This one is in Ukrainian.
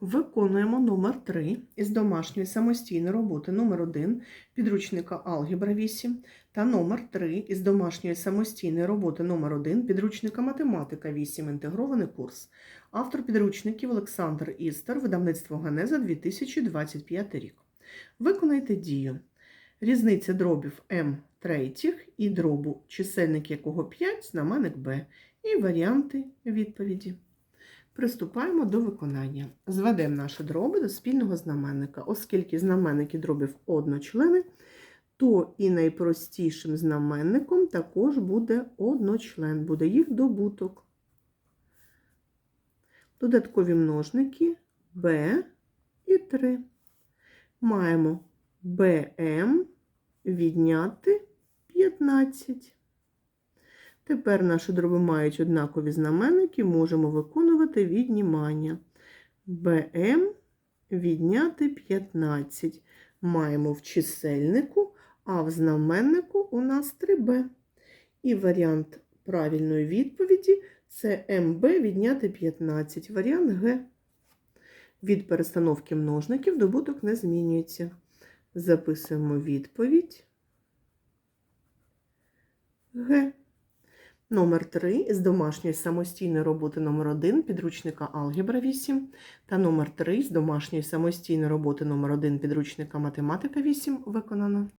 Виконуємо номер 3 із домашньої самостійної роботи номер 1 підручника Алгебра 8 та номер 3 із домашньої самостійної роботи номер 1 підручника Математика 8 інтегрований курс. Автор підручників Олександр Істер, видавництво Генеза 2025 рік. Виконайте дію. Різниця дробів М третіх і дробу, чисельник якого 5, знаменник Б, і варіанти відповіді. Приступаємо до виконання. Зведемо наші дроби до спільного знаменника. Оскільки знаменники дробів одночлени, то і найпростішим знаменником також буде одночлен, буде їх добуток. Додаткові множники b і 3. Маємо bm відняти 15. Тепер наші дроби мають однакові знаменники, можемо виконувати віднімання. БМ відняти 15. Маємо в чисельнику, а в знаменнику у нас 3b. І варіант правильної відповіді це МБ відняти 15. Варіант Г. Від перестановки множників добуток не змінюється. Записуємо відповідь Г. Номер 3 з домашньої самостійної роботи номер 1 підручника Алгебра 8 та номер 3 з домашньої самостійної роботи номер 1 підручника Математика 8 виконано.